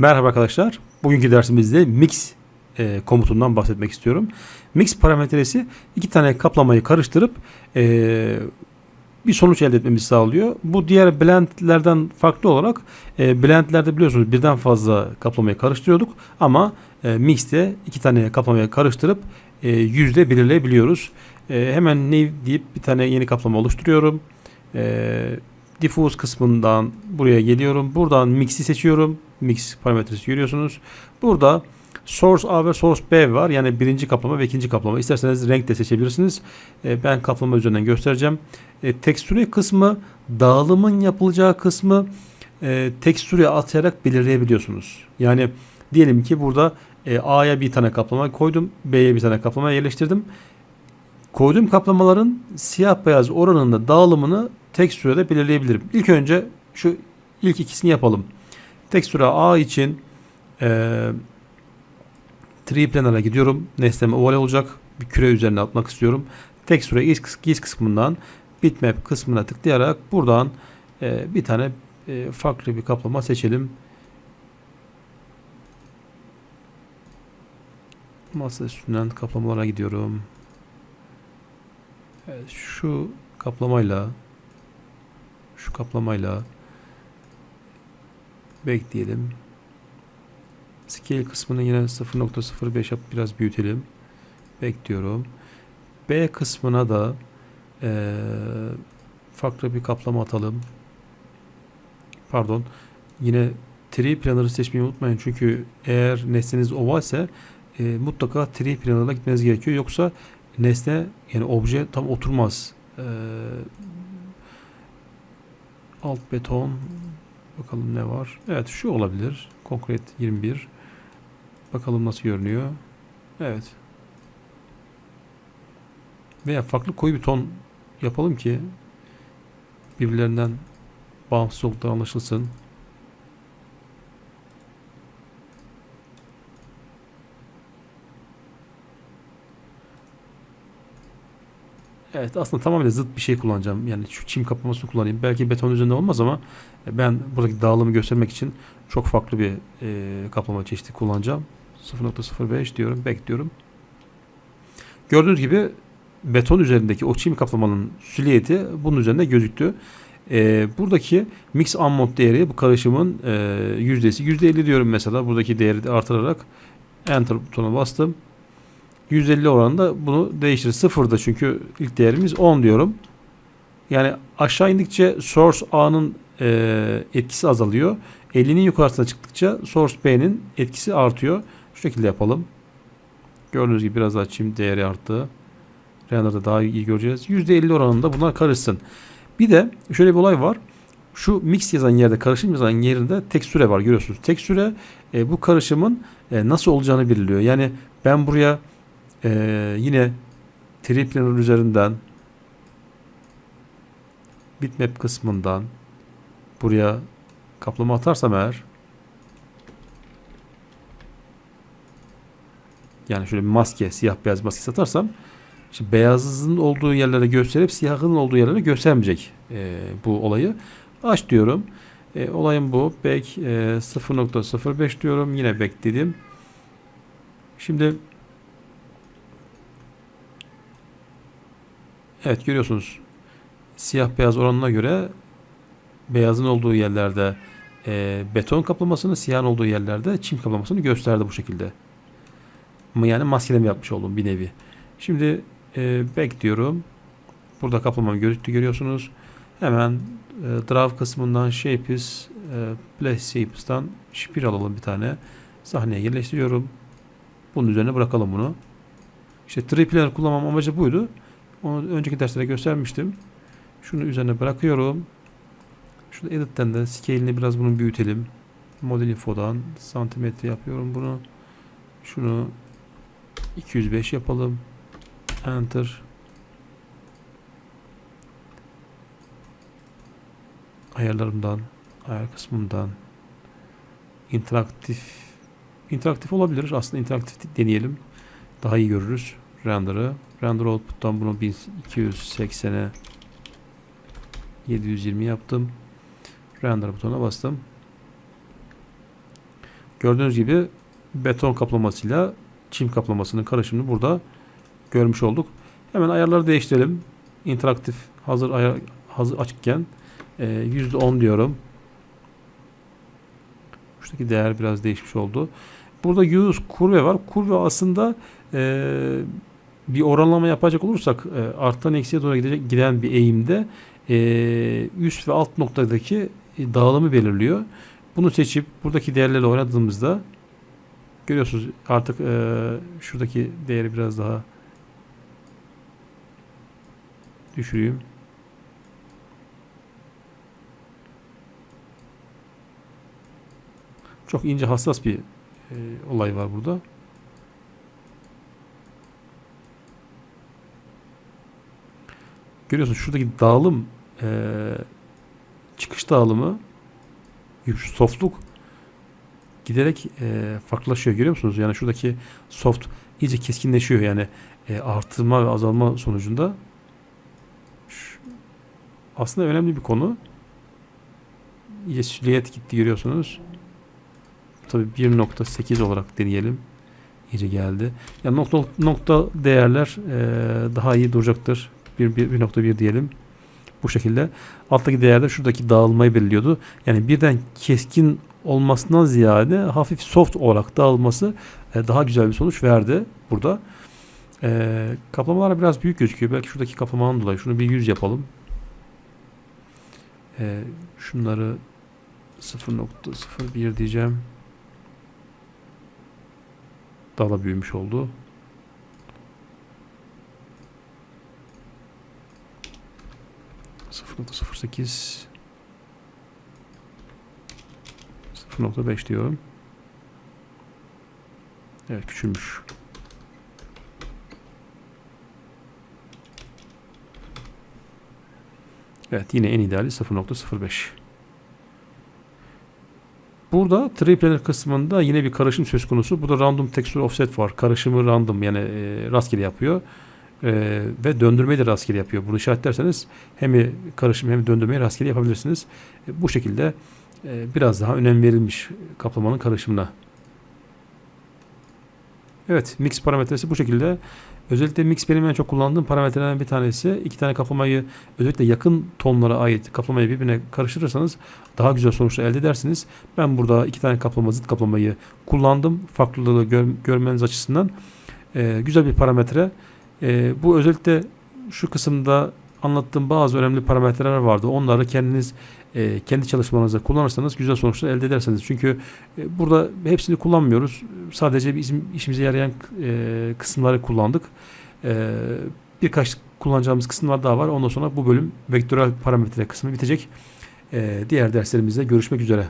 Merhaba arkadaşlar. Bugünkü dersimizde mix e, komutundan bahsetmek istiyorum. Mix parametresi iki tane kaplamayı karıştırıp e, bir sonuç elde etmemizi sağlıyor. Bu diğer blendlerden farklı olarak e, blendlerde biliyorsunuz birden fazla kaplamayı karıştırıyorduk ama e, mixte iki tane kaplamayı karıştırıp e, yüzde belirleyebiliyoruz. E, hemen ne deyip bir tane yeni kaplama oluşturuyorum. E, diffuse kısmından buraya geliyorum. Buradan mix'i seçiyorum. Mix parametresi görüyorsunuz. Burada source A ve source B var. Yani birinci kaplama ve ikinci kaplama. İsterseniz renk de seçebilirsiniz. E, ben kaplama üzerinden göstereceğim. E, kısmı dağılımın yapılacağı kısmı e, atayarak belirleyebiliyorsunuz. Yani diyelim ki burada e, A'ya bir tane kaplama koydum. B'ye bir tane kaplama yerleştirdim. Koyduğum kaplamaların siyah beyaz oranında dağılımını tek sürede belirleyebilirim. İlk önce şu ilk ikisini yapalım. Tek süre A için e, tree planner'a gidiyorum. Nesneme oval olacak. Bir küre üzerine atmak istiyorum. Tek süre giz kısmından bitmap kısmına tıklayarak buradan e, bir tane e, farklı bir kaplama seçelim. Masa üstünden kaplamalara gidiyorum. Evet, şu kaplamayla şu kaplamayla bekleyelim. Scale kısmını yine 0.05 yap biraz büyütelim. Bekliyorum. B kısmına da ee, farklı bir kaplama atalım. Pardon. Yine tree planner'ı seçmeyi unutmayın. Çünkü eğer nesneniz oval ise e, mutlaka tree planner'ına gitmeniz gerekiyor. Yoksa nesne yani obje tam oturmaz. Ee, alt beton bakalım ne var. Evet şu olabilir. Konkret 21. Bakalım nasıl görünüyor. Evet. Veya farklı koyu bir ton yapalım ki birbirlerinden bağımsız oldukları anlaşılsın. Evet aslında tamamen zıt bir şey kullanacağım. Yani şu çim kaplamasını kullanayım. Belki beton üzerinde olmaz ama ben buradaki dağılımı göstermek için çok farklı bir e, kaplama çeşidi kullanacağım. 0.05 diyorum. Bekliyorum. Gördüğünüz gibi beton üzerindeki o çim kaplamanın silüeti bunun üzerinde gözüktü. E, buradaki mix unmod değeri bu karışımın e, yüzdesi. %50 diyorum mesela. Buradaki değeri artırarak enter butonuna bastım. 150 oranında bunu değiştirir. Sıfırda çünkü ilk değerimiz 10 diyorum. Yani aşağı indikçe source A'nın e, etkisi azalıyor. 50'nin yukarısına çıktıkça source B'nin etkisi artıyor. Şu şekilde yapalım. Gördüğünüz gibi biraz çim değeri arttı. Render'da daha iyi göreceğiz. %50 oranında bunlar karışsın. Bir de şöyle bir olay var. Şu mix yazan yerde, karışım yazan yerinde tek süre var görüyorsunuz. Tek süre e, bu karışımın e, nasıl olacağını belirliyor. Yani ben buraya ee, yine tree planner üzerinden bitmap kısmından buraya kaplama atarsam eğer yani şöyle bir maske siyah beyaz maske satarsam işte beyazın olduğu yerlere gösterip siyahın olduğu yerlere göstermeyecek e, bu olayı. Aç diyorum. E, olayım bu. Back e, 0.05 diyorum. Yine back dedim. Şimdi Evet görüyorsunuz siyah beyaz oranına göre beyazın olduğu yerlerde e, beton kaplamasını, siyahın olduğu yerlerde çim kaplamasını gösterdi bu şekilde. Yani maskeleme yapmış oldum bir nevi. Şimdi e, back diyorum. Burada kaplamam gözüktü görüyorsunuz. Hemen e, draw kısmından shapes e, place shapes'tan şipir alalım bir tane. Sahneye yerleştiriyorum. Bunun üzerine bırakalım bunu. İşte tripler kullanmam amacı buydu. Onu önceki derslerde göstermiştim. Şunu üzerine bırakıyorum. Şurada edit'ten de scale'ini biraz bunun büyütelim. Model info'dan santimetre yapıyorum bunu. Şunu 205 yapalım. Enter. Ayarlarımdan, ayar kısmından interaktif interaktif olabilir. Aslında interaktif deneyelim. Daha iyi görürüz render'ı. Render output'tan bunu 1280'e 720 yaptım. Render butonuna bastım. Gördüğünüz gibi beton kaplamasıyla çim kaplamasının karışımını burada görmüş olduk. Hemen ayarları değiştirelim. İnteraktif hazır ayar, hazır açıkken e, %10 diyorum. Şuradaki değer biraz değişmiş oldu. Burada use kurve var. Kurve aslında e, bir oranlama yapacak olursak e, arttan eksiye doğru gidecek, giden bir eğimde e, üst ve alt noktadaki e, dağılımı belirliyor. Bunu seçip buradaki değerlerle oynadığımızda görüyorsunuz artık e, şuradaki değeri biraz daha düşüreyim. Çok ince hassas bir e, olay var burada. Görüyorsunuz şuradaki dağılım e, çıkış dağılımı softluk giderek e, farklılaşıyor görüyor musunuz? Yani şuradaki soft iyice keskinleşiyor yani e, artırma ve azalma sonucunda aslında önemli bir konu. İyice silüet gitti görüyorsunuz. Tabii 1.8 olarak deneyelim. İyice geldi. Yani nokta nokta değerler e, daha iyi duracaktır. 1.1 diyelim. Bu şekilde. Alttaki değerde şuradaki dağılmayı belirliyordu. Yani birden keskin olmasından ziyade hafif soft olarak dağılması e, daha güzel bir sonuç verdi burada. E, kaplamalar biraz büyük gözüküyor. Belki şuradaki kaplamanın dolayı. Şunu bir 100 yapalım. E, şunları 0.01 diyeceğim. Daha da büyümüş oldu. Sıfır nokta sıfır sekiz 0.5 diyorum. Evet küçülmüş. Evet yine en ideali 0.05. Burada triplener kısmında yine bir karışım söz konusu. Bu da random texture offset var. Karışımı random yani e, rastgele yapıyor. E, ve döndürmeyi de rastgele yapıyor. Bunu işaretlerseniz hem karışım hem döndürmeyi rastgele yapabilirsiniz. E, bu şekilde e, biraz daha önem verilmiş kaplamanın karışımına. Evet mix parametresi bu şekilde. Özellikle mix benim en çok kullandığım parametrelerden bir tanesi. İki tane kaplamayı özellikle yakın tonlara ait kaplamayı birbirine karıştırırsanız daha güzel sonuçlar elde edersiniz. Ben burada iki tane kaplama zıt kaplamayı kullandım. Farklılığı gör, görmeniz açısından. Ee, güzel bir parametre. Ee, bu özellikle şu kısımda anlattığım bazı önemli parametreler vardı. Onları kendiniz e, kendi çalışmanızda kullanırsanız güzel sonuçlar elde edersiniz. Çünkü e, burada hepsini kullanmıyoruz. Sadece bizim işimize yarayan e, kısımları kullandık. E, birkaç kullanacağımız kısımlar daha var. Ondan sonra bu bölüm vektörel parametre kısmı bitecek. E, diğer derslerimizde görüşmek üzere.